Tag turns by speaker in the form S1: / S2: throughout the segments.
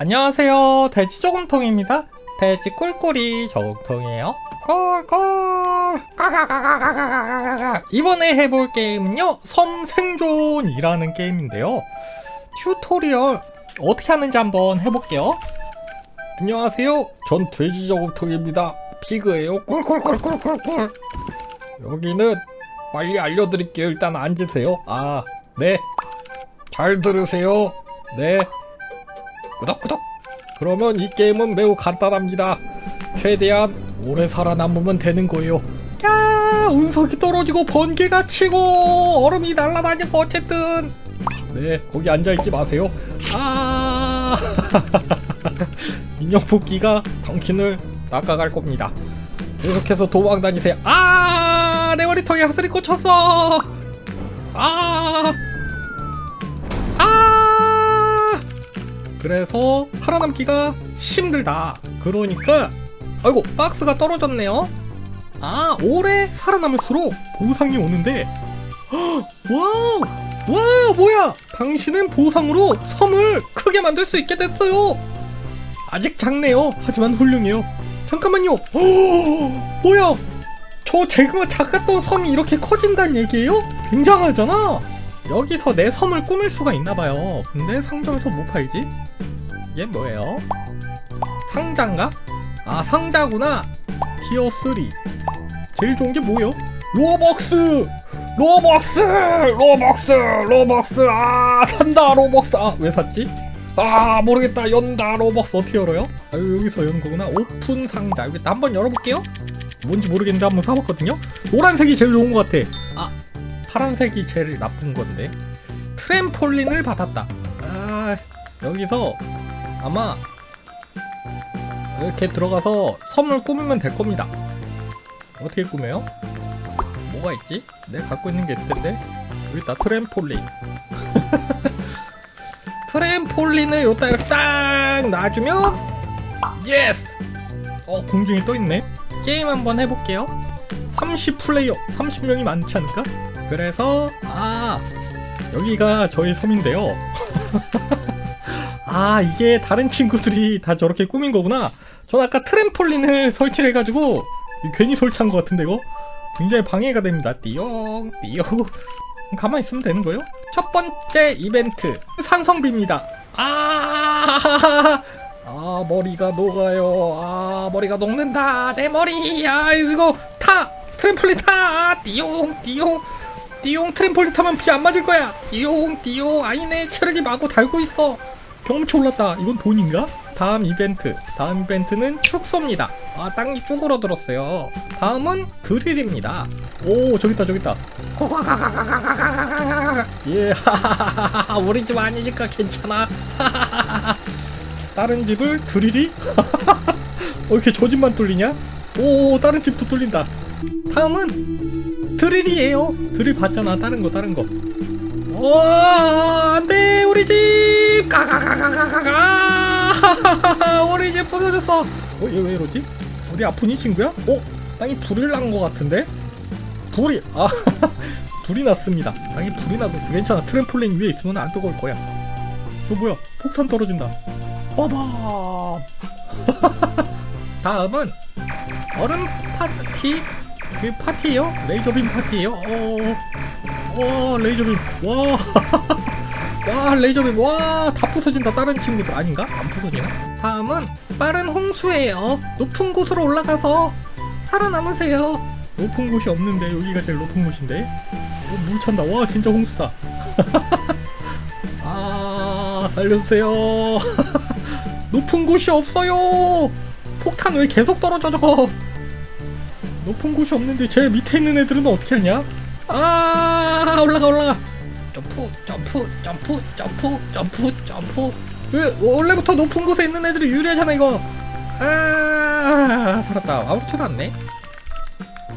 S1: 안녕하세요. 돼지 저금통입니다. 돼지 꿀꿀이 저금통이에요. 꿀꿀. 까가가가가가가가가. 이번에 해볼 게임은요. 섬 생존이라는 게임인데요. 튜토리얼 어떻게 하는지 한번 해볼게요. 안녕하세요. 전 돼지 저금통입니다. 피그예요. 꿀꿀꿀꿀꿀꿀. 여기는 빨리 알려드릴게요. 일단 앉으세요. 아, 네. 잘 들으세요. 네. 끄덕끄덕. 그러면 이 게임은 매우 간단합니다. 최대한 오래 살아남으면 되는 거예요. 야, 운석이 떨어지고 번개가 치고 얼음이 날아다니고 어쨌든 네, 거기 앉아 있지 마세요. 아, 인형 뽑기가 당신을 낚아갈 겁니다. 계속해서 도망 다니세요. 아, 내 머리통에 하슬이 꽂혔어. 아, 아. 그래서 살아남기가 힘들다. 그러니까 아이고 박스가 떨어졌네요. 아 오래 살아남을수록 보상이 오는데 헉, 와우 와 뭐야 당신은 보상으로 섬을 크게 만들 수 있게 됐어요. 아직 작네요. 하지만 훌륭해요. 잠깐만요. 어, 뭐야 저 제가 작았던 섬이 이렇게 커진다는 얘기예요? 굉장하잖아. 여기서 내 섬을 꾸밀 수가 있나봐요. 근데 상점에서 뭐 팔지? 얘 뭐예요? 상자인가? 아 상자구나. 티어 3. 제일 좋은 게 뭐예요? 로벅스! 로벅스! 로벅스! 로벅스! 아 산다 로벅스! 아 왜 샀지? 아 모르겠다 연다 로벅스 어떻게 열어요? 아 여기서 여는 거구나. 오픈 상자. 여기 한번 열어볼게요. 뭔지 모르겠는데 한번 사봤거든요. 노란색이 제일 좋은 것 같아. 아 파란색이 제일 나쁜 건데 트램폴린을 받았다 아 여기서 아마 이렇게 들어가서 섬을 꾸미면 될 겁니다 어떻게 꾸며요? 뭐가 있지? 내가 갖고 있는 게 있을 텐데 여기 있다 트램폴린 트램폴린을 여기다 이렇게 딱 놔주면 예스! 어 공중에 떠있네 게임 한번 해볼게요 30 플레이어 30명이 많지 않을까? 그래서 아 여기가 저희 섬인데요. 아 이게 다른 친구들이 다 저렇게 꾸민 거구나. 전 아까 트램폴린을 설치를 해가지고 괜히 설치한 것 같은데 이거 굉장히 방해가 됩니다. 띠용 띠용 가만히 있으면 되는 거예요? 첫 번째 이벤트 산성비입니다. 아, 아 머리가 녹아요. 아 머리가 녹는다. 내 머리. 야 이거 타 트램폴린 타. 띠용 띠용 띠용 트램폴린 타면 비 안 맞을 거야. 띠용 띠용 아니네 체력이 마구 달고 있어. 경험치 올랐다. 이건 돈인가? 다음 이벤트. 다음 이벤트는 축소입니다. 아 땅이 쭈그러 들었어요. 다음은 드릴입니다. 오 저기 있다 저기 있다. 예 하하하하 우리 집 아니니까 괜찮아. 다른 집을 드릴이? 어 이렇게 저 집만 뚫리냐? 오 다른 집도 뚫린다. 다음은 드릴이에요. 드릴 봤잖아. 다른 거, 다른 거. 와, 안돼, 우리 집. 가가가가가가. 우리 집 부서졌어. 어, 얘 왜 이러지? 어디 아프니 친구야? 어, 땅이 불이 난거 같은데? 불이, 아, 불이 났습니다. 땅이 불이 있어. 괜찮아. 트램폴린 위에 있으면 안 뜨거울 거야. 어, 뭐야? 폭탄 떨어진다. 빠밤. 다음은 얼음 파티 그 파티요? 레이저빔 파티요? 어, 와 레이저빔 와, 와 레이저빔 와 다 부서진다 다른 친구들 아닌가? 안 부서지나? 다음은 빠른 홍수예요. 높은 곳으로 올라가서 살아남으세요. 높은 곳이 없는데 여기가 제일 높은 곳인데 어, 물 찬다. 와 진짜 홍수다. 아 살려주세요. 높은 곳이 없어요. 폭탄 왜 계속 떨어져 저거? 높은 곳이 없는데 제 밑에 있는 애들은 어떻게 하냐? 아 올라가 올라가. 점프 점프 점프 점프 점프 점프. 왜 원래부터 높은 곳에 있는 애들이 유리하잖아 이거. 아 살았다. 아무렇지도 않네.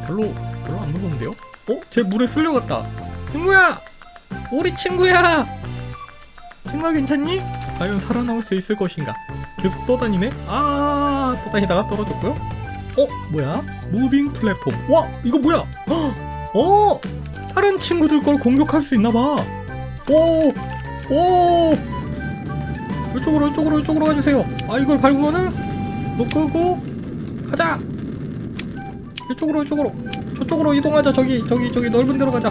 S1: 별로 별로 안 무서운데요? 어? 쟤 물에 쓸려갔다. 친구야! 우리 친구야! 친구야 괜찮니? 과연 살아남을 수 있을 것인가? 계속 떠다니네? 아 떠다니다가 떨어졌고요 어 뭐야? 무빙 플랫폼. 와 이거 뭐야? 헉! 어 다른 친구들 걸 공격할 수 있나봐. 오 오! 이쪽으로 이쪽으로 이쪽으로 가주세요. 아 이걸 밟으면은 너 끄고 가자! 이쪽으로 이쪽으로. 저쪽으로 이동하자. 저기 저기 저기 넓은 데로 가자.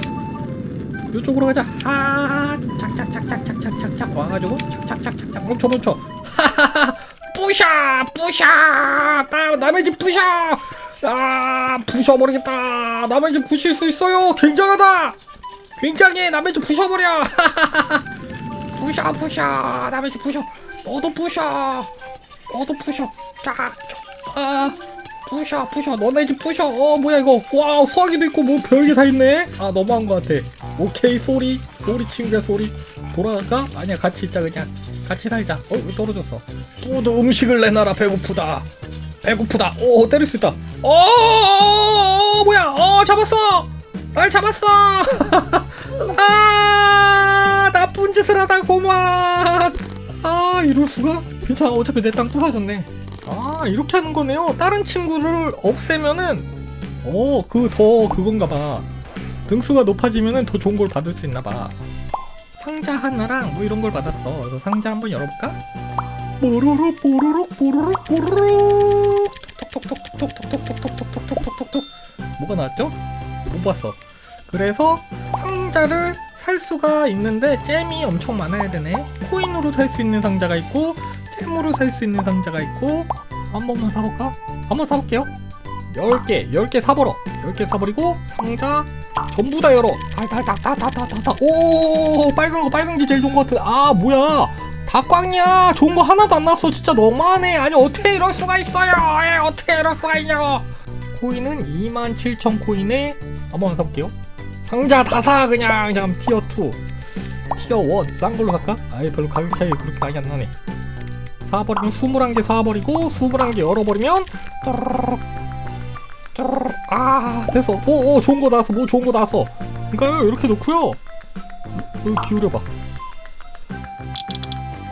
S1: 이쪽으로 가자. 아 착착착착착착착착. 와가지고 착착착착착. 멈춰 멈춰 부셔 부셔. 나, 남의 집 부셔. 아 부셔버리겠다. 남의 집 부실 수 있어요. 굉장하다. 굉장해 남의 집 부셔버려. 부셔 부셔. 남의 집 부셔. 너도 부셔. 너도 부셔. 쫙아 부셔 부셔. 너네 집 부셔. 어 뭐야 이거. 와 소화기도 있고 뭐 별게 다 있네. 아 너무한 것 같아. 오케이 소리. 소리 친구야 소리. 돌아갈까? 아니야 같이 있자 그냥 같이 살자. 어 왜 떨어졌어? 또도 음식을 내놔라 배고프다. 배고프다. 오 때릴 수 있다. 어, 어 뭐야? 어 잡았어! 날 잡았어! 아 나쁜 짓을 하다 고만 아 이럴 수가? 괜찮아 어차피 내 땅 부서졌네. 아 이렇게 하는 거네요. 다른 친구를 없애면은 어 그 더 그건가 봐. 등수가 높아지면은 더 좋은 걸 받을 수 있나 봐 상자 하나랑 뭐 이런 걸 받았어 그래서 상자 한번 열어볼까 뽀로로 뽀로로 뽀로로 뽀로로 톡톡톡톡톡톡톡톡톡톡톡톡톡톡톡 뭐가 나왔죠? 못 봤어 그래서 상자를 살 수가 있는데 잼이 엄청 많아야 되네 코인으로 살 수 있는 상자가 있고 잼으로 살 수 있는 상자가 있고 한 번만 사볼까? 한번 사볼게요 10개 10개 사버려. 10개 사버리고 상자 전부 다 열어. 다다다다다다다 오 빨간 거 빨간 게 제일 좋은 거 같아. 아 뭐야. 다 꽝이야 좋은 거 하나도 안 나왔어. 진짜 너무하네. 아니 어떻게 이럴 수가 있어요? 에 어떻게 이럴 수가 있냐고 코인은 27,000 코인에 한번 사볼게요. 상자 다 사. 그냥 그냥 티어 2 티어 1싼 걸로 살까? 아예 별로 가격 차이 그렇게 많이 안 나네. 사버리면 21개 사버리고 21개 열어버리면 또르르륵. 아 됐어. 오, 오 좋은 거 나왔어. 뭐 좋은 거 나왔어. 그러니까 이렇게 놓고요. 여기 기울여봐.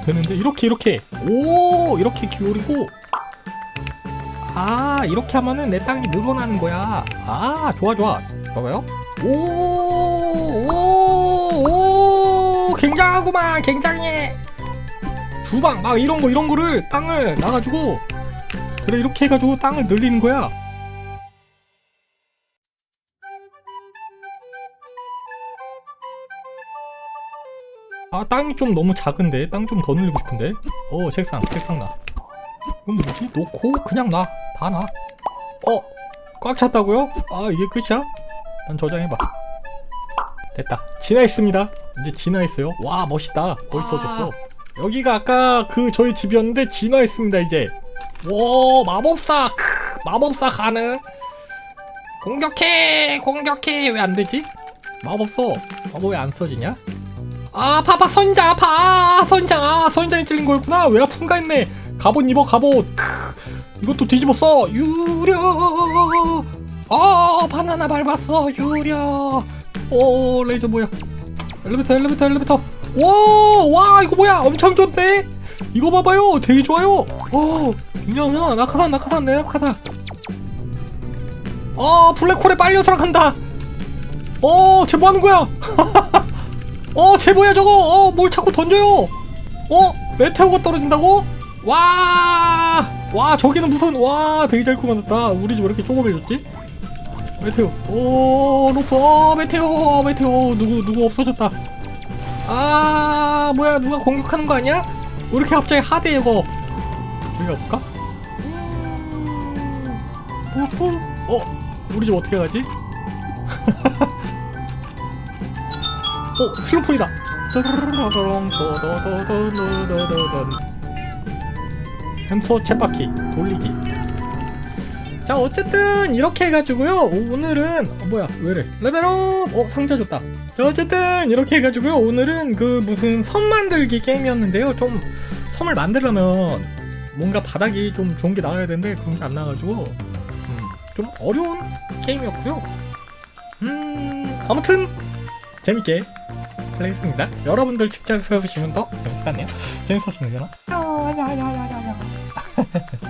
S1: 되는데 이렇게 이렇게. 오 이렇게 기울이고. 아 이렇게 하면은 내 땅이 늘어나는 거야. 아 좋아 좋아. 봐봐요. 오오오 굉장하구만. 굉장해. 주방 막 이런 거 이런 거를 땅을 나가지고 그래 이렇게 해가지고 땅을 늘리는 거야 아 땅이 좀 너무 작은데? 땅 좀 더 늘리고 싶은데? 어 책상 책상 나 그럼 뭐지? 놓고 그냥 놔 다 놔 어 꽉 찼다고요? 아 이게 끝이야? 난 저장해봐. 됐다. 진화했습니다. 이제 진화했어요. 와 멋있다. 멋있어졌어. 여기가 아까 그 저희 집이었는데 진화했습니다 이제. 오 마법사! 크, 마법사 가능? 공격해! 공격해! 왜 안되지? 마법 써 마법 왜안 써지냐? 아 파파 선자 파 선자. 아, 선장이 찔린 거였구나. 왜 아픈가 했네. 갑옷 입어 갑옷. 크, 이것도 뒤집어 써. 유령 어 바나나 밟았어. 유령 오 레이저 뭐야? 엘리베이터 엘리베이터 엘리베이터. 와와 이거 뭐야? 엄청 좋네 이거 봐봐요. 되게 좋아요. 오 굉장하다 낙하산 낙하산 내 낙하산. 아 블랙홀에 빨려 들어간다. 어 쟤 뭐하는 거야 어, 쟤 뭐야 저거? 어, 뭘 자꾸 던져요? 어, 메테오가 떨어진다고? 와, 와, 저기는 무슨 와, 되게 잘 꾸며놨다. 우리 집 왜 이렇게 조그매졌지? 메테오, 오, 로프, 어, 메테오, 메테오, 누구 누구 없어졌다. 아, 뭐야, 누가 공격하는 거 아니야? 왜 이렇게 갑자기 하대 이거? 저기 가볼까? 음, 로프, 어, 우리 집 어떻게 가지? 오 슬로폰이다. 햄스터 챗바퀴 돌리기 자 어쨌든 이렇게 해가지고요. 오늘은 어, 뭐야 왜래? 레벨업! 어 상자 줬다. 자 어쨌든 이렇게 해가지고요. 오늘은 그 무슨 섬 만들기 게임이었는데요. 좀 섬을 만들려면 뭔가 바닥이 좀 좋은 게 나와야 되는데 그런 게 안 나와가지고 음, 좀 어려운 게임이었고요. 음 아무튼 재밌게 플레이했습니다. 여러분들 직접 해보시면 더 재밌을 것 같네요. 재밌었습니다.